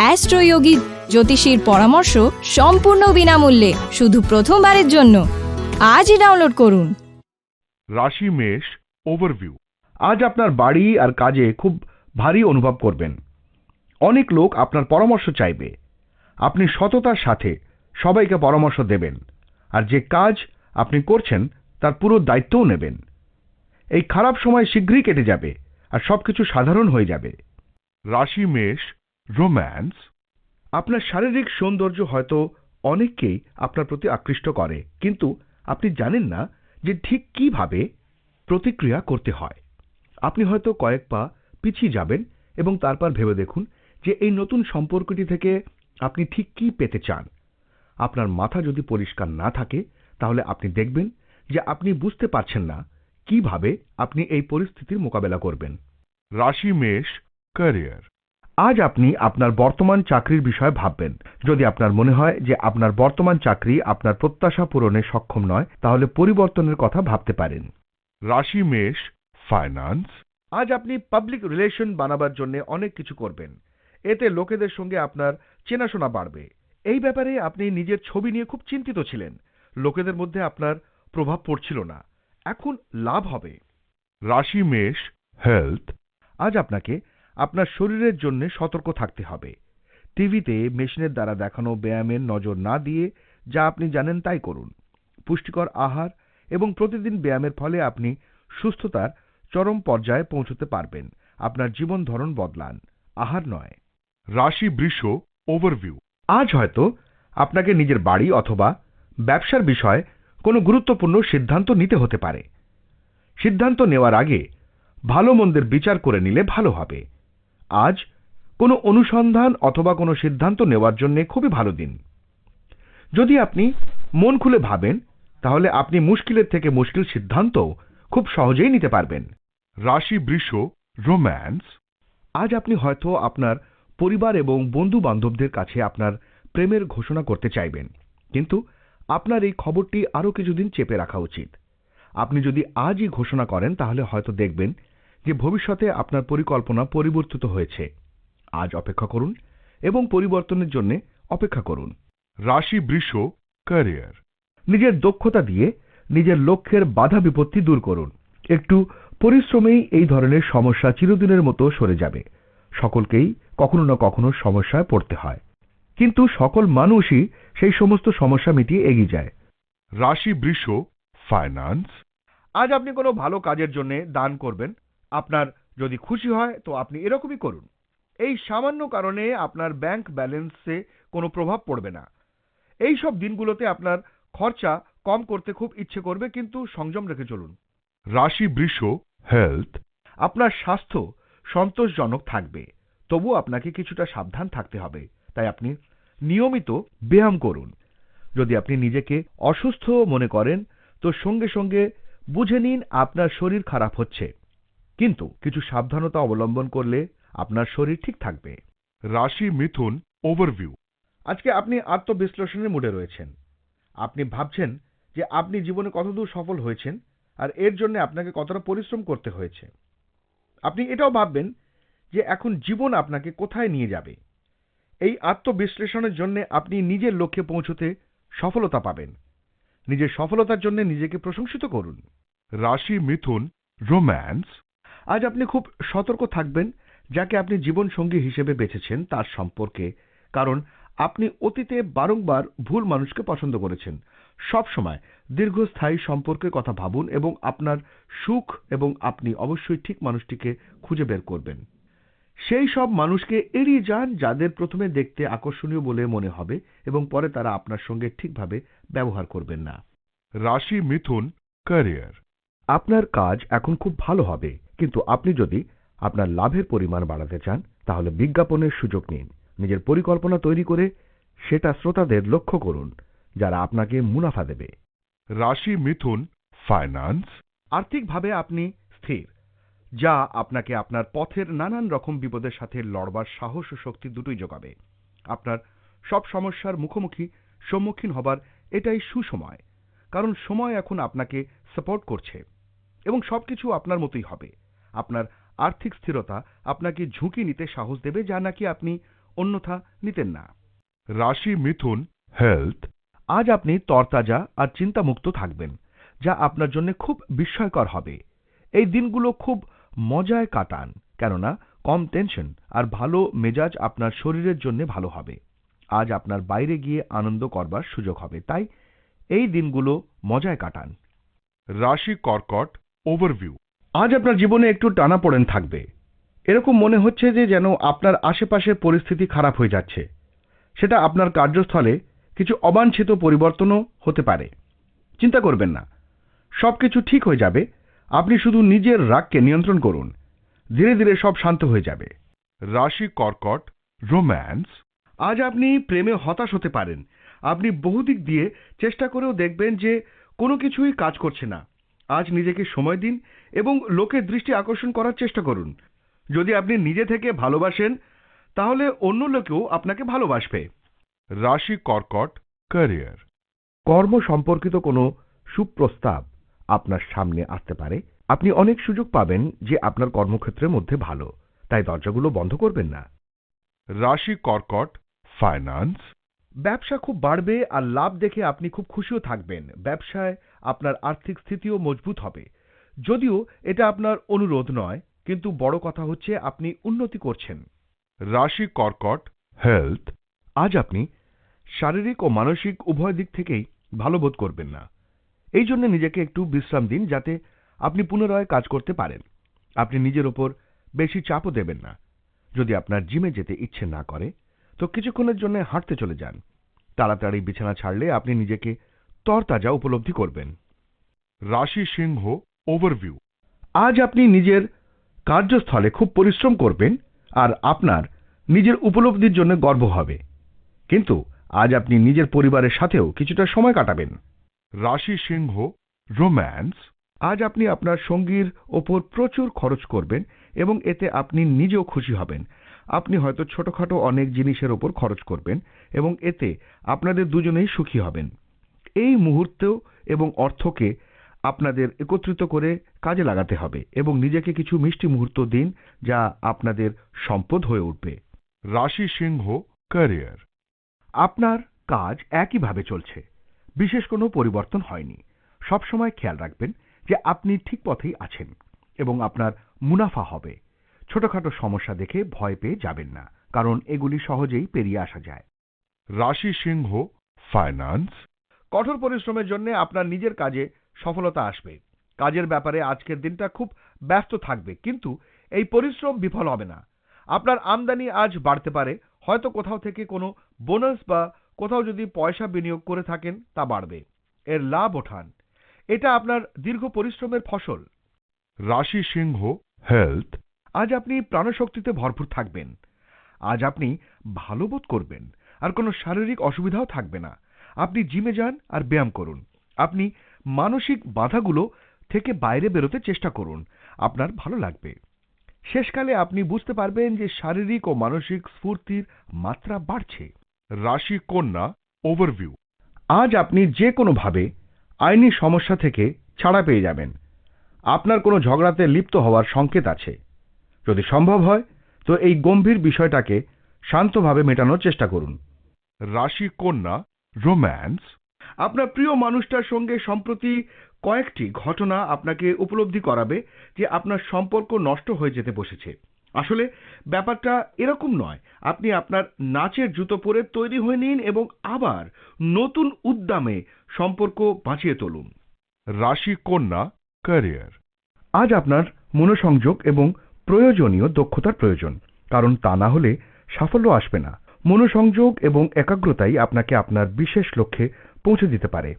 অ্যাস্ট্রোয়োগী জ্যোতিষীর পরামর্শ সম্পূর্ণ বিনামূল্যে, শুধু প্রথমবারের জন্য। আজই ডাউনলোড করুন। রাশি মেষ ওভারভিউ আজ আপনার বাড়ি আর কাজে খুব ভারী অনুভব করবেন। অনেক লোক আপনার পরামর্শ চাইবে। আপনি সততার সাথে সবাইকে পরামর্শ দেবেন। আর যে কাজ আপনি করছেন, তার পুরো দায়িত্বও নেবেন। এই খারাপ সময় শীঘ্রই কেটে যাবে আর সবকিছু সাধারণ হয়ে যাবে। রাশি মেষ রোম্যান্স আপনার শারীরিক সৌন্দর্য হয়তো অনেককেই আপনার প্রতি আকৃষ্ট করে, কিন্তু আপনি জানেন না যে ঠিক কীভাবে প্রতিক্রিয়া করতে হয়। আপনি হয়তো কয়েক পা পিছিয়ে যাবেন এবং তারপর ভেবে দেখুন যে এই নতুন সম্পর্কটি থেকে আপনি ঠিক কি পেতে চান। আপনার মাথা যদি পরিষ্কার না থাকে, তাহলে আপনি দেখবেন যে আপনি বুঝতে পারছেন না কীভাবে আপনি এই পরিস্থিতির মোকাবেলা করবেন। রাশি, মেষ, ক্যারিয়ার। আজ আপনি আপনার বর্তমান চাকরির বিষয়ে ভাববেন। যদি আপনার মনে হয় যে আপনার বর্তমান চাকরি আপনার প্রত্যাশা পূরণে সক্ষম নয়, তাহলে পরিবর্তনের কথা ভাবতে পারেন। রাশি, মেষ ফাইন্যান্স আজ আপনি পাবলিক রিলেশন বানাবার জন্য অনেক কিছু করবেন। এতে লোকেদের সঙ্গে আপনার চেনাশোনা বাড়বে। এই ব্যাপারে আপনি নিজের ছবি নিয়ে খুব চিন্তিত ছিলেন। লোকেদের মধ্যে আপনার প্রভাব পড়ছিল না। এখন লাভ হবে। রাশি, মেষ হেলথ আজ আপনাকে আপনার শরীরের জন্য সতর্ক থাকতে হবে। টিভিতে মেশিনের দ্বারা দেখানো ব্যায়ামের নজর না দিয়ে যা আপনি জানেন তাই করুন। পুষ্টিকর আহার এবং প্রতিদিন ব্যায়ামের ফলে আপনি সুস্থতার চরম পর্যায়ে পৌঁছতে পারবেন। আপনার জীবন ধরন বদলান। আহার নয়। রাশি বৃষ ওভারভিউ। আজ হয়তো আপনাকে নিজের বাড়ি অথবা ব্যবসার বিষয়ে কোনো গুরুত্বপূর্ণ সিদ্ধান্ত নিতে হতে পারে। সিদ্ধান্ত নেওয়ার আগে ভালো মন্দের বিচার করে নিলে ভালো হবে। আজ কোনো অনুসন্ধান অথবা কোনো সিদ্ধান্ত নেওয়ার জন্য খুবই ভালো দিন। যদি আপনি মন খুলে ভাবেন তাহলে আপনি মুশকিলের থেকে মুশকিল সিদ্ধান্ত খুব সহজেই নিতে পারবেন। রাশি বৃষ রোম্যান্স। আজ আপনি হয়তো আপনার পরিবার এবং বন্ধু বান্ধবদের কাছে আপনার প্রেমের ঘোষণা করতে চাইবেন কিন্তু আপনার এই খবরটি আরও কিছুদিন চেপে রাখা উচিত। আপনি যদি আজই ঘোষণা করেন তাহলে হয়তো দেখবেন যে ভবিষ্যতে আপনার পরিকল্পনা পরিবর্তিত হয়েছে। আজ অপেক্ষা করুন এবং পরিবর্তনের জন্য অপেক্ষা করুন। রাশি বৃষ ক্যারিয়ার নিজের দক্ষতা দিয়ে নিজের লক্ষ্যের বাধা বিপত্তি দূর করুন। একটু পরিশ্রমেই এই ধরনের সমস্যা চিরদিনের মতো সরে যাবে। সকলকেই কখনো না কখনো সমস্যায় পড়তে হয়। কিন্তু সকল মানুষই সেই সমস্ত সমস্যা মিটিয়ে এগিয়ে যায়। রাশি বৃষ ফাইন্যান্স আজ আপনি কোনো ভালো কাজের জন্য দান করবেন। আপনার যদি খুশি হয়, তো আপনি এরকমই করুন। এই সামান্য কারণে আপনার ব্যাংক ব্যালেন্সে কোনো প্রভাব পড়বে না। এই সব দিনগুলোতে আপনার খরচা কম করতে খুব ইচ্ছে করবে, কিন্তু সংযম রেখে চলুন। রাশি বৃষ হেলথ, আপনার স্বাস্থ্য সন্তোষজনক থাকবে, তবু আপনাকে কিছুটা সাবধান থাকতে হবে। তাই আপনি নিয়মিত ব্যায়াম করুন। যদি আপনি নিজেকে অসুস্থ মনে করেন, তো সঙ্গে সঙ্গে বুঝে নিন আপনার শরীর খারাপ হচ্ছে। কিন্তু কিছু সাবধানতা অবলম্বন করলে আপনার শরীর ঠিক থাকবে। রাশি মিথুন ওভারভিউ আজকে আপনি আত্মবিশ্লেষণের মুডে রয়েছেন। আপনি ভাবছেন যে আপনি জীবনে কতদূর সফল হয়েছেন আর এর জন্য আপনাকে কতটা পরিশ্রম করতে হয়েছে। আপনি এটাও ভাববেন যে এখন জীবন আপনাকে কোথায় নিয়ে যাবে। এই আত্মবিশ্লেষণের জন্য আপনি নিজের লক্ষ্যে পৌঁছতে সফলতা পাবেন। নিজের সফলতার জন্য নিজেকে প্রশংসিত করুন। রাশি মিথুন রোম্যান্স আজ আপনি খুব সতর্ক থাকবেন যাকে আপনি জীবন সঙ্গী হিসেবে বেছেছেন তার সম্পর্কে কারণ আপনি অতীতে বারংবার ভুল মানুষকে পছন্দ করেছেন। সব সময় দীর্ঘস্থায়ী সম্পর্কের কথা ভাবুন এবং আপনার সুখ এবং আপনি অবশ্যই ঠিক মানুষটিকে খুঁজে বের করবেন। সেই সব মানুষকে এড়িয়ে যান যাদের প্রথমে দেখতে আকর্ষণীয় বলে মনে হবে এবং পরে তারা আপনার সঙ্গে ঠিকভাবে ব্যবহার করবেন না। রাশি মিথুন ক্যারিয়ার। আপনার কাজ এখন খুব ভালো হবে। কিন্তু আপনি যদি আপনার লাভের পরিমাণ বাড়াতে চান তাহলে বিজ্ঞাপনের সুযোগ নিন। নিজের পরিকল্পনা তৈরি করে সেটা শ্রোতাদের লক্ষ্য করুন যারা আপনাকে মুনাফা দেবে। রাশি মিথুন ফাইন্যান্স আর্থিকভাবে আপনি স্থির যা আপনাকে আপনার পথের নানান রকম বিপদের সাথে লড়বার সাহস ও শক্তি দুটোই যোগাবে। আপনার সব সমস্যার মুখোমুখি সম্মুখীন হবার এটাই সুসময় কারণ সময় এখন আপনাকে সাপোর্ট করছে এবং সবকিছু আপনার মতোই হবে। আপনার আর্থিক স্থিরতা আপনাকে ঝুঁকি নিতে সাহস দেবে যা নাকি আপনি অন্যথা নিতেন না। রাশি মিথুন হেলথ, আজ আপনি তরতাজা আর চিন্তামুক্ত থাকবেন, যা আপনার জন্য খুব বিস্ময়কর হবে। এই দিনগুলো খুব মজায় কাটান, কেননা কম টেনশন আর ভালো মেজাজ আপনার শরীরের জন্য ভালো হবে। আজ আপনার বাইরে গিয়ে আনন্দ করবার সুযোগ হবে, তাই এই দিনগুলো মজায় কাটান। রাশি কর্কট ওভারভিউ আজ আপনার জীবনে একটু টানাপোড়েন থাকবে। এরকম মনে হচ্ছে যে যেন আপনার আশেপাশের পরিস্থিতি খারাপ হয়ে যাচ্ছে। সেটা আপনার কার্যস্থলে কিছু অবাঞ্ছিত পরিবর্তনও হতে পারে। চিন্তা করবেন না। সব কিছু ঠিক হয়ে যাবে। আপনি শুধু নিজের রাগকে নিয়ন্ত্রণ করুন। ধীরে ধীরে সব শান্ত হয়ে যাবে। রাশি কর্কট রোম্যান্স। আজ আপনি প্রেমে হতাশ হতে পারেন। আপনি বহুদিক দিয়ে চেষ্টা করেও দেখবেন যে কোনো কিছুই কাজ করছে না। আজ নিজেকে সময় দিন এবং লোকের দৃষ্টি আকর্ষণ করার চেষ্টা করুন। যদি আপনি নিজে থেকে ভালোবাসেন, তাহলে অন্য লোকেও আপনাকে ভালোবাসবে। রাশি কর্কট ক্যারিয়ার। কর্ম সম্পর্কিত কোনো সুপ্রস্তাব আপনার সামনে আসতে পারে। আপনি অনেক সুযোগ পাবেন যে আপনার কর্মক্ষেত্রের মধ্যে ভালো, তাই দরজাগুলো বন্ধ করবেন না। রাশি কর্কট ফাইন্যান্স। ব্যবসা খুব বাড়বে আর লাভ দেখে আপনি খুব খুশিও থাকবেন। ব্যবসায় আপনার আর্থিক স্থিতিও মজবুত হবে। যদিও এটা আপনার অনুরোধ নয়, কিন্তু বড় কথা হচ্ছে আপনি উন্নতি করছেন। রাশি কর্কট হেলথ আজ আপনি শারীরিক ও মানসিক উভয় দিক থেকেই ভালো বোধ করবেন না। এই জন্য নিজেকে একটু বিশ্রাম দিন যাতে আপনি পুনরায় কাজ করতে পারেন। আপনি নিজের ওপর বেশি চাপও দেবেন না। যদি আপনার জিমে যেতে ইচ্ছে না করে, তো কিছুক্ষণের জন্য হাঁটতে চলে যান। তাড়াতাড়ি বিছানা ছাড়লে আপনি নিজেকে তরতাজা উপলব্ধি করবেন। রাশি সিংহ ওভারভিউ আজ আপনি নিজের কার্যস্থলে খুব পরিশ্রম করবেন আর আপনার নিজের উপলব্ধির জন্য গর্ব হবে। কিন্তু আজ আপনি নিজের পরিবারের সাথেও কিছুটা সময় কাটাবেন। রাশি সিংহ রোম্যান্স আজ আপনি আপনার সঙ্গীর ওপর প্রচুর খরচ করবেন এবং এতে আপনি নিজেও খুশি হবেন। আপনি হয়তো ছোটখাটো অনেক জিনিসের ওপর খরচ করবেন এবং এতে আপনাদের দুজনেই সুখী হবেন। এই মুহূর্তেও এবং অর্থকে আপনাদের একত্রিত করে কাজে লাগাতে হবে এবং নিজেকে কিছু মিষ্টি মুহূর্ত দিন যা আপনাদের সম্পদ হয়ে উঠবে। রাশি সিংহ ক্যারিয়ার আপনার কাজ একইভাবে চলছে বিশেষ কোনো পরিবর্তন হয়নি। সবসময় খেয়াল রাখবেন যে আপনি ঠিক পথেই আছেন এবং আপনার মুনাফা হবে। ছোটখাটো সমস্যা দেখে ভয় পেয়ে যাবেন না কারণ এগুলি সহজেই পেরিয়ে আসা যায়। রাশি সিংহ ফাইন্যান্স কঠোর পরিশ্রমের জন্য আপনার নিজের কাজে সফলতা আসবে। কাজের ব্যাপারে আজকের দিনটা খুব ব্যস্ত থাকবে কিন্তু এই পরিশ্রম বিফল হবে না। আপনার আমদানি আজ বাড়তে পারে হয়তো কোথাও থেকে কোনো বোনাস বা কোথাও যদি পয়সা বিনিয়োগ করে থাকেন তা বাড়বে। এর লাভ ওঠান। এটা আপনার দীর্ঘ পরিশ্রমের ফসল। রাশি সিংহ হেলথ আজ আপনি প্রাণশক্তিতে ভরপুর থাকবেন। আজ আপনি ভালো বোধ করবেন আর কোনো শারীরিক অসুবিধাও থাকবে না। আপনি জিমে যান আর ব্যায়াম করুন। আপনি মানসিক বাধাগুলো থেকে বাইরে বেরোতে চেষ্টা করুন। আপনার ভালো লাগবে। শেষকালে আপনি বুঝতে পারবেন যে শারীরিক ও মানসিক স্ফূর্তির মাত্রা বাড়ছে। রাশি কন্যা ওভারভিউ আজ আপনি যে কোনোভাবে আইনি সমস্যা থেকে ছাড়া পেয়ে যাবেন। আপনার কোনো ঝগড়াতে লিপ্ত হওয়ার সংকেত আছে। যদি সম্ভব হয়, তো এই গম্ভীর বিষয়টাকে শান্তভাবে মেটানোর চেষ্টা করুন। রাশি কন্যা রোম্যান্স আপনার প্রিয় মানুষটার সঙ্গে সম্প্রতি কয়েকটি ঘটনা আপনাকে উপলব্ধি করাবে যে আপনার সম্পর্ক নষ্ট হয়ে যেতে বসেছে। আসলে ব্যাপারটা এরকম নয়। আপনি আপনার নাচের জুতো পরে তৈরি হয়ে নিন এবং আবার নতুন উদ্যমে সম্পর্ক বাঁচিয়ে তুলুন। রাশি কন্যা, ক্যারিয়ার। আজ আপনার মনোসংযোগ এবং প্রয়োজনীয় দক্ষতার প্রয়োজন, কারণ তা না হলে সাফল্য আসবে না। মনোসংযোগ এবং একাগ্রতাই আপনাকে আপনার বিশেষ লক্ষ্যে পৌঁছে দিতে পারে।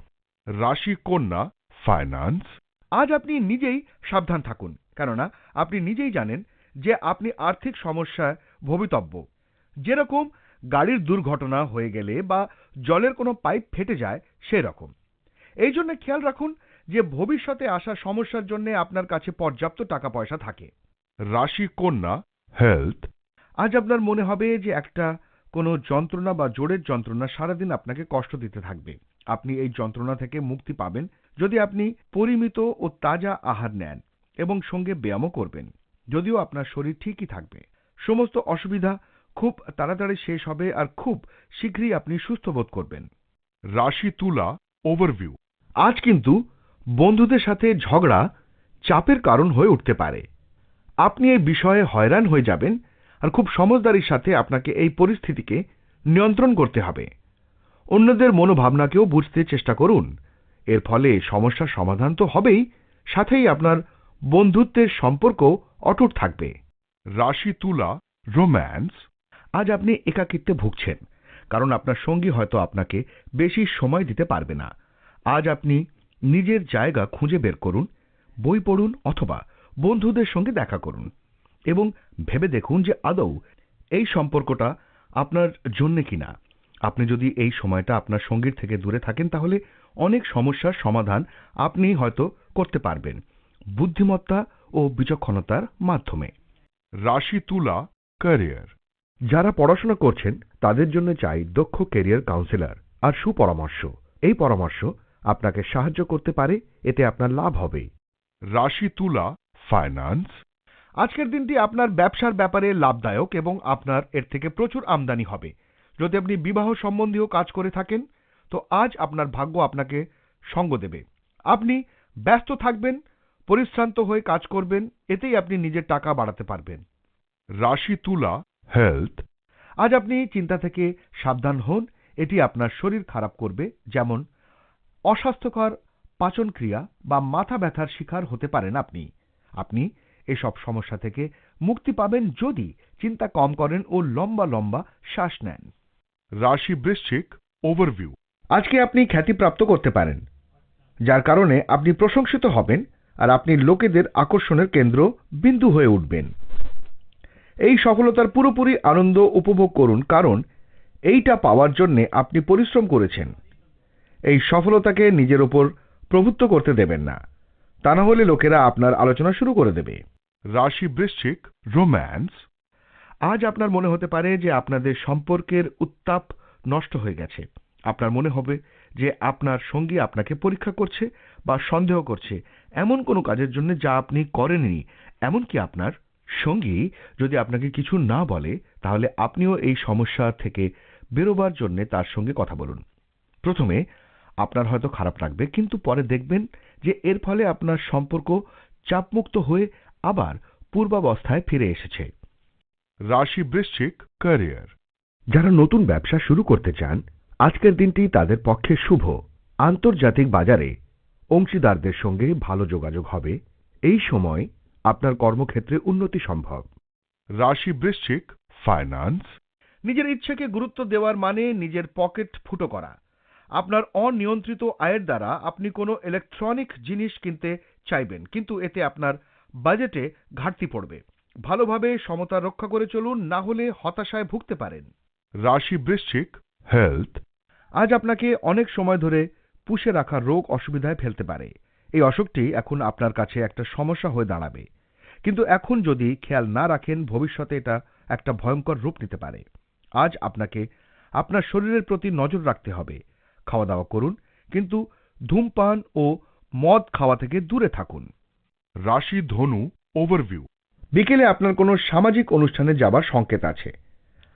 রাশি কন্যা ফাইন্যান্স আজ আপনি নিজেই সাবধান থাকুন কেননা আপনি নিজেই জানেন যে আপনি আর্থিক সমস্যায় ভবিতব্য। যেরকম গাড়ির দুর্ঘটনা হয়ে গেলে বা জলের কোনো পাইপ ফেটে যায় সেরকম। এই জন্য খেয়াল রাখুন যে ভবিষ্যতে আসা সমস্যার জন্য আপনার কাছে পর্যাপ্ত টাকা পয়সা থাকে। রাশি কন্যা হেলথ আজ আপনার মনে হবে যে একটা কোনো যন্ত্রণা বা জোরের যন্ত্রণা সারাদিন আপনাকে কষ্ট দিতে থাকবে। আপনি এই যন্ত্রণা থেকে মুক্তি পাবেন যদি আপনি পরিমিত ও তাজা আহার নেন এবং সঙ্গে ব্যায়ামও করবেন। যদিও আপনার শরীর ঠিকই থাকবে। সমস্ত অসুবিধা খুব তাড়াতাড়ি শেষ হবে আর খুব শীঘ্রই আপনি সুস্থ বোধ করবেন। রাশি তুলা ওভারভিউ আজ কিন্তু বন্ধুদের সাথে ঝগড়া চাপের কারণ হয়ে উঠতে পারে। আপনি এই বিষয়ে হয়রান হয়ে যাবেন আর খুব সমজদারির সাথে আপনাকে এই পরিস্থিতিকে নিয়ন্ত্রণ করতে হবে। অন্যদের মনোভাবনাকেও বুঝতে চেষ্টা করুন। এর ফলে সমস্যার সমাধান তো হবেই সাথেই আপনার বন্ধুত্বের সম্পর্ক অটুট থাকবে। রাশি তুলা রোম্যান্স। আজ আপনি একাকিত্বে ভুগছেন কারণ আপনার সঙ্গী হয়তো আপনাকে বেশি সময় দিতে পারবে না। আজ আপনি নিজের জায়গা খুঁজে বের করুন বই পড়ুন অথবা বন্ধুদের সঙ্গে দেখা করুন এবং ভেবে দেখুন যে আদৌ এই সম্পর্কটা আপনার জন্য কিনা। আপনি যদি এই সময়টা আপনার সঙ্গীর থেকে দূরে থাকেন, তাহলে অনেক সমস্যার সমাধান আপনি হয়তো করতে পারবেন। বুদ্ধিমত্তা ও বিচক্ষণতার মাধ্যমে। রাশি তুলা ক্যারিয়ার যারা পড়াশোনা করছেন, তাদের জন্য চাই দক্ষ ক্যারিয়ার কাউন্সিলর আর সুপরামর্শ। এই পরামর্শ আপনাকে সাহায্য করতে পারে, এতে আপনার লাভ হবে। রাশি তুলা ফাইন্যান্স আজকের দিনটি আপনার ব্যবসার ব্যাপারে লাভদায়ক এবং আপনার এর থেকে প্রচুর আমদানি হবে। যদি আপনি বিবাহ সম্বন্ধীয় কাজ করে থাকেন, তো আজ আপনার ভাগ্য আপনাকে সঙ্গ দেবে। আপনি ব্যস্ত থাকবেন, পরিশ্রান্ত হয়ে কাজ করবেন, এতেই আপনি নিজের টাকা বাড়াতে পারবেন। রাশি তুলা হেলথ, আজ আপনি চিন্তা থেকে সাবধান হন, এটি আপনার শরীর খারাপ করবে, যেমন অস্বাস্থ্যকর পাচনক্রিয়া বা মাথা ব্যথার শিকার হতে পারেন আপনি। আপনি এসব সমস্যা থেকে মুক্তি পাবেন যদি চিন্তা কম করেন ও লম্বা লম্বা শ্বাস নেন। রাশি বৃশ্চিক ওভারভিউ আজকে আপনি খ্যাতিপ্রাপ্ত করতে পারেন যার কারণে আপনি প্রশংসিত হবেন আর আপনি লোকেদের আকর্ষণের কেন্দ্র বিন্দু হয়ে উঠবেন। এই সফলতার পুরোপুরি আনন্দ উপভোগ করুন কারণ এইটা পাওয়ার জন্য আপনি পরিশ্রম করেছেন। এই সফলতাকে নিজের ওপর প্রভুত্ব করতে দেবেন না তা না হলে লোকেরা আপনার আলোচনা শুরু করে দেবে। রাশি বৃশ্চিক রোম্যান্স আজ আপনার মনে হতে পারে যে আপনাদের সম্পর্কের উত্তাপ নষ্ট হয়ে গেছে। আপনার মনে হবে যে আপনার সঙ্গী আপনাকে পরীক্ষা করছে বা সন্দেহ করছে। এমন কোনো কাজের জন্য যা আপনি করেননি। এমনকি আপনার সঙ্গী যদি আপনাকে কিছু না বলে, তাহলে আপনিও এই সমস্যা থেকে বেরোবার জন্য তার সঙ্গে কথা বলুন। প্রথমে আপনার হয়তো খারাপ লাগবে, কিন্তু পরে দেখবেন যে এর ফলে আপনার সম্পর্ক চাপমুক্ত হয়ে আবার পূর্বাবস্থায় ফিরে এসেছে। রাশি বৃশ্চিক ক্যারিয়ার। যারা নতুন ব্যবসা শুরু করতে চান আজকের দিনটি তাদের পক্ষে শুভ। আন্তর্জাতিক বাজারে অংশীদারদের সঙ্গে ভালো যোগাযোগ হবে। এই সময় আপনার কর্মক্ষেত্রে উন্নতি সম্ভব। রাশি বৃশ্চিক ফাইন্যান্স। নিজের ইচ্ছেকে গুরুত্ব দেওয়ার মানে নিজের পকেট ফুটো করা। আপনার অনিয়ন্ত্রিত আয়ের দ্বারা আপনি কোনো ইলেকট্রনিক জিনিস কিনতে চাইবেন কিন্তু এতে আপনার বাজেটে ঘাটতি পড়বে। ভালোভাবে সমতা রক্ষা করে চলুন, না হলে হতাশায় ভুগতে পারেন। রাশি বৃশ্চিক হেলথ আজ আপনাকে অনেক সময় ধরে পুষে রাখা রোগ অসুবিধায় ফেলতে পারে। এই অসুখটি এখন আপনার কাছে একটা সমস্যা হয়ে দাঁড়াবে। কিন্তু এখন যদি খেয়াল না রাখেন, ভবিষ্যতে এটা একটা ভয়ঙ্কর রূপ নিতে পারে। আজ আপনাকে আপনার শরীরের প্রতি নজর রাখতে হবে। খাওয়া দাওয়া করুন, কিন্তু ধূমপান ও মদ খাওয়া থেকে দূরে থাকুন। রাশি ধনু ওভারভিউ বিকেলে আপনার কোনো সামাজিক অনুষ্ঠানে যাবার সংকেত আছে।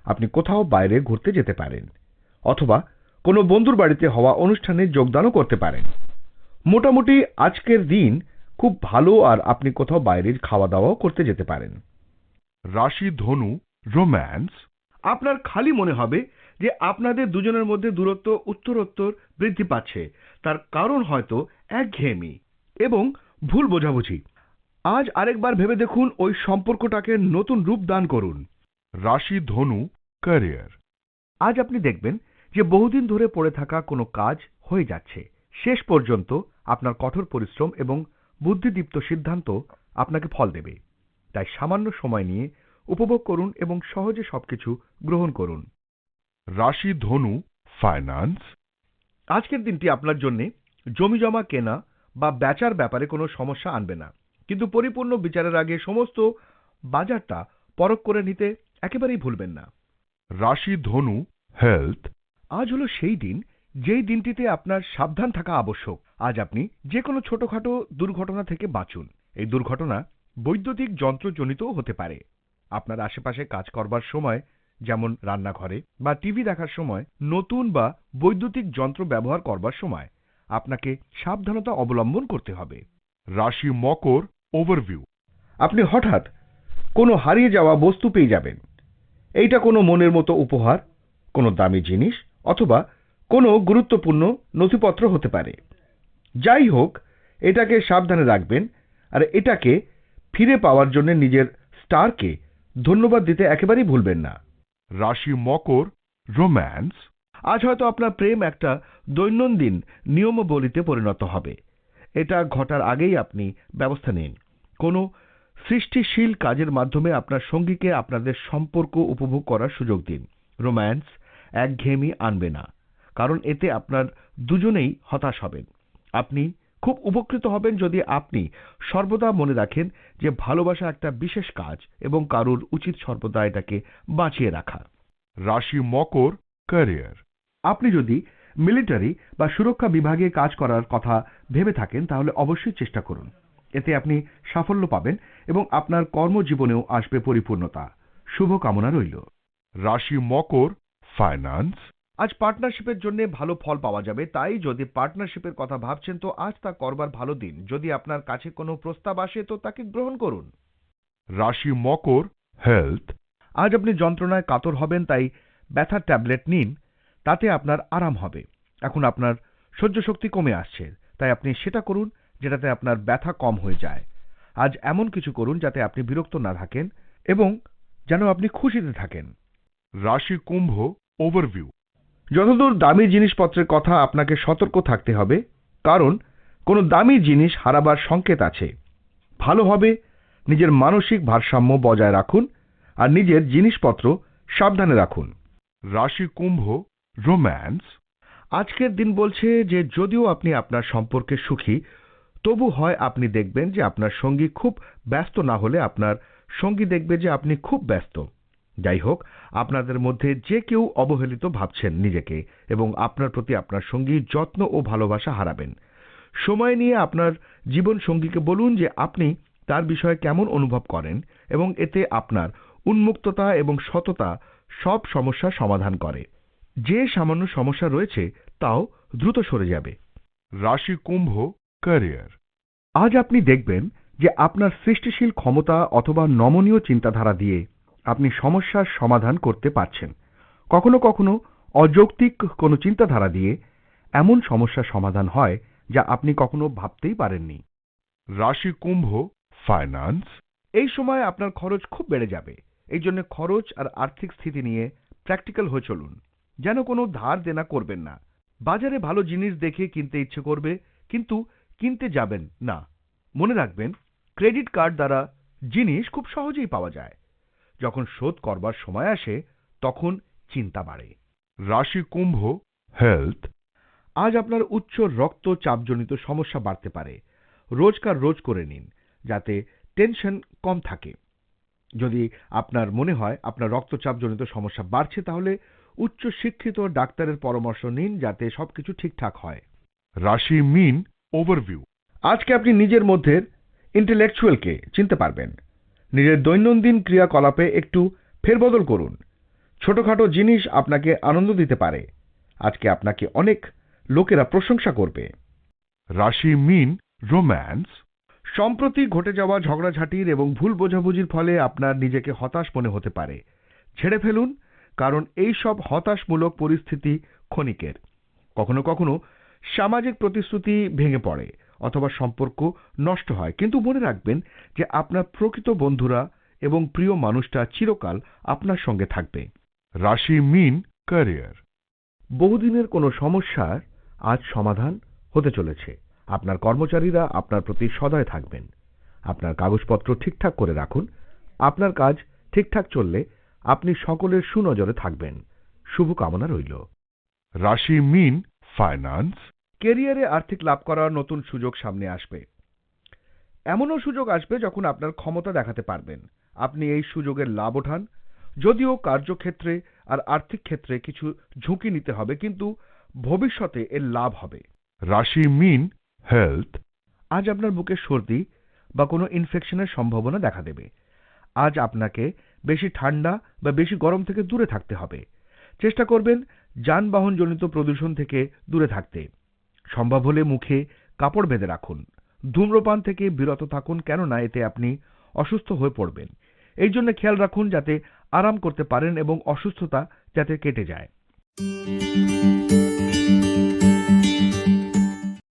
আপনি কোথাও বাইরে ঘুরতে যেতে পারেন, অথবা কোনো বন্ধুর বাড়িতে হওয়া অনুষ্ঠানে যোগদানও করতে পারেন। মোটামুটি আজকের দিন খুব ভালো আর আপনি কোথাও বাইরের খাওয়া দাওয়াও করতে যেতে পারেন। রাশি, ধনু, রোম্যান্স, আপনার খালি মনে হবে যে আপনাদের দুজনের মধ্যে দূরত্ব উত্তরোত্তর বৃদ্ধি পাচ্ছে। তার কারণ হয়তো একঘেয়েমি এবং ভুল বোঝাবুঝি। আজ আরেকবার ভেবে দেখুন ওই সম্পর্কটাকে নতুন রূপ দান করুন। রাশি ধনু ক্যারিয়ার আজ আপনি দেখবেন যে বহুদিন ধরে পড়ে থাকা কোনো কাজ হয়ে যাচ্ছে। শেষ পর্যন্ত আপনার কঠোর পরিশ্রম এবং বুদ্ধিদীপ্ত সিদ্ধান্ত আপনাকে ফল দেবে। তাই সামান্য সময় নিয়ে উপভোগ করুন এবং সহজে সবকিছু গ্রহণ করুন। রাশি ধনু ফাইন্যান্স আজকের দিনটি আপনার জন্য জমি জমা কেনা বা বেচার ব্যাপারে কোনো সমস্যা আনবে না। কিন্তু পরিপূর্ণ বিচারের আগে সমস্ত বাজারটা পরখ করে নিতে একেবারেই ভুলবেন না। রাশি ধনু হেলথ আজ হলো সেই দিন যেই দিনটিতে আপনার সাবধান থাকা আবশ্যক। আজ আপনি যে কোনো ছোটখাটো দুর্ঘটনা থেকে বাঁচুন। এই দুর্ঘটনা বৈদ্যুতিক যন্ত্রজনিতও হতে পারে। আপনার আশেপাশে কাজ করবার সময় যেমন রান্নাঘরে বা টিভি দেখার সময় নতুন বা বৈদ্যুতিক যন্ত্র ব্যবহার করবার সময় আপনাকে সাবধানতা অবলম্বন করতে হবে। রাশি মকর ওভারভিউ আপনি হঠাৎ কোনো হারিয়ে যাওয়া বস্তু পেয়ে যাবেন। এইটা কোনো মনের মতো উপহার কোনো দামি জিনিস অথবা কোনো গুরুত্বপূর্ণ নথিপত্র হতে পারে। যাই হোক এটাকে সাবধানে রাখবেন আর এটাকে ফিরে পাওয়ার জন্য নিজের স্টারকে ধন্যবাদ দিতে একেবারেই ভুলবেন না। রাশি মকর রোম্যান্স আজ হয়তো আপনার প্রেম একটা দৈনন্দিন নিয়মাবলিতে পরিণত হবে। এটা ঘটার আগেই আপনি ব্যবস্থা নিন। কোনো সৃষ্টিশীল কাজের মাধ্যমে আপনার সঙ্গীকে আপনাদের সম্পর্ক উপভোগ করার সুযোগ দিন। রোম্যান্স একঘেয়েমি আনবে না কারণ এতে আপনার দুজনেই হতাশ হবেন। আপনি খুব উপকৃত হবেন যদি আপনি সর্বদা মনে রাখেন যে ভালোবাসা একটা বিশেষ কাজ এবং কারুর উচিত সর্বদা এটাকে বাঁচিয়ে রাখা। রাশি মকর ক্যারিয়ার। আপনি যদি মিলিটারি বা সুরক্ষা বিভাগে কাজ করার কথা ভেবে থাকেন তাহলে অবশ্যই চেষ্টা করুন। এতে আপনি সাফল্য পাবেন এবং আপনার কর্মজীবনেও আসবে পরিপূর্ণতা। শুভ কামনা রইল। রাশি মকর ফাইন্যান্স আজ পার্টনারশিপের জন্য ভালো ফল পাওয়া যাবে তাই যদি পার্টনারশিপের কথা ভাবছেন তো আজ তা করবার ভালো দিন। যদি আপনার কাছে কোনো প্রস্তাব আসে তো তাকে গ্রহণ করুন। রাশি মকর হেলথ আজ আপনি যন্ত্রণায় কাতর হবেন তাই ব্যথার ট্যাবলেট নিন তাতে আপনার আরাম হবে। এখন আপনার সহ্য শক্তি কমে আসছে তাই আপনি সেটা করুন যেটাতে আপনার ব্যথা কম হয়ে যায়। আজ এমন কিছু করুন যাতে আপনি বিরক্ত না থাকেন এবং যেন আপনি খুশিতে থাকেন। রাশি কুম্ভ ওভারভিউ যতদূর দামি জিনিসপত্রের কথা আপনাকে সতর্ক থাকতে হবে কারণ কোনো দামি জিনিস হারাবার সংকেত আছে। ভালো হবে নিজের মানসিক ভারসাম্য বজায় রাখুন আর নিজের জিনিসপত্র সাবধানে রাখুন। রাশি কুম্ভ রোম্যান্স আজকের দিন বলছে যে যদিও আপনি আপনার সম্পর্কে সুখী তবু হয় আপনি দেখবেন যে আপনার সঙ্গী খুব ব্যস্ত না হলে আপনার সঙ্গী দেখবে যে আপনি খুব ব্যস্ত। যাই হোক, আপনাদের মধ্যে যে কেউ অবহেলিত ভাবছেন নিজেকে এবং আপনার প্রতি আপনার সঙ্গী যত্ন ও ভালোবাসা হারাবেন। সময় নিয়ে আপনার জীবন সঙ্গীকে বলুন যে আপনি তার বিষয়ে কেমন অনুভব করেন এবং এতে আপনার উন্মুক্ততা এবং সততা সব সমস্যার সমাধান করে। যে সামান্য সমস্যা রয়েছে, তাও দ্রুত সরে যাবে। রাশি কুম্ভ ক্যারিয়ার আজ আপনি দেখবেন যে আপনার সৃষ্টিশীল ক্ষমতা অথবা নমনীয় চিন্তাধারা দিয়ে আপনি সমস্যার সমাধান করতে পারছেন। কখনো কখনো অযৌক্তিক কোনো চিন্তাধারা দিয়ে এমন সমস্যার সমাধান হয় যা আপনি কখনো ভাবতেই পারেননি। রাশি কুম্ভ ফাইন্যান্স এই সময় আপনার খরচ খুব বেড়ে যাবে। এই জন্য খরচ আর আর্থিক স্থিতি নিয়ে প্র্যাকটিক্যাল হয়ে চলুন। যেন কোনো ধার দেনা করবেন না। বাজারে ভালো জিনিস দেখে কিনতে ইচ্ছে করবে, কিন্তু কিনতে যাবেন না। মনে রাখবেন, ক্রেডিট কার্ড দ্বারা জিনিস খুব সহজেই পাওয়া যায়। যখন শোধ করবার সময় আসে, তখন চিন্তা বাড়ে। রাশি কুম্ভ হেলথ আজ আপনার উচ্চ রক্তচাপজনিত সমস্যা বাড়তে পারে। রোজকার রোজ করে নিন, যাতে টেনশন কম থাকে। যদি আপনার মনে হয় আপনার রক্তচাপজনিত সমস্যা বাড়ছে, তাহলে উচ্চ শিক্ষিত ডাক্তারের পরামর্শ নিন, যাতে সবকিছু ঠিকঠাক হয়। রাশি মিন ওভারভিউ আজকে আপনি নিজের মধ্যে ইন্টেলেকচুয়ালকে চিনতে পারবেন। নিজের দৈনন্দিন ক্রিয়াকলাপে একটু ফেরবদল করুন। ছোটখাটো জিনিস আপনাকে আনন্দ দিতে পারে। আজকে আপনাকে অনেক লোকেরা প্রশংসা করবে। রাশি মিন রোম্যান্স সম্প্রতি ঘটে যাওয়া ঝগড়াঝাটির এবং ভুল বোঝাবুঝির ফলে আপনার নিজেকে হতাশ মনে হতে পারে। ছেড়ে ফেলুন কারণ এই সব হতাশমূলক পরিস্থিতি ক্ষণিকের। কখনো কখনো সামাজিক প্রতিশ্রুতি ভেঙে পড়ে অথবা সম্পর্ক নষ্ট হয়। কিন্তু মনে রাখবেন যে আপনার প্রকৃত বন্ধুরা এবং প্রিয় মানুষটা চিরকাল আপনার সঙ্গে থাকবে। রাশি মিন ক্যারিয়ার। বহুদিনের কোনো সমস্যার আজ সমাধান হতে চলেছে। আপনার কর্মচারীরা আপনার প্রতি সদয় থাকবেন। আপনার কাগজপত্র ঠিকঠাক করে রাখুন। আপনার কাজ ঠিকঠাক চললে আপনি সকলের সুনজরে থাকবেন। শুভ কামনা রইল। রাশি মিন ফাইন্যান্স। কেরিয়ারে আর্থিক লাভ করার নতুন সুযোগ সামনে আসবে। এমনও সুযোগ আসবে যখন আপনার ক্ষমতা দেখাতে পারবেন। আপনি এই সুযোগের লাভ ওঠান। যদিও কার্যক্ষেত্রে আর আর্থিক ক্ষেত্রে কিছু ঝুঁকি নিতে হবে কিন্তু ভবিষ্যতে এর লাভ হবে। রাশি মিন হেলথ। আজ আপনার বুকে সর্দি বা কোনো ইনফেকশনের সম্ভাবনা দেখা দেবে। আজ আপনাকে বেশি ঠান্ডা বা বেশি গরম থেকে দূরে থাকতে হবে। চেষ্টা করবেন যানবাহনজনিত প্রদূষণ থেকে দূরে থাকতে। সম্ভব হলে মুখে কাপড় বেঁধে রাখুন। ধূম্রপান থেকে বিরত থাকুন, কেননা এতে আপনি অসুস্থ হয়ে পড়বেন। এই জন্য খেয়াল রাখুন যাতে আরাম করতে পারেন এবং অসুস্থতা যাতে কেটে যায়।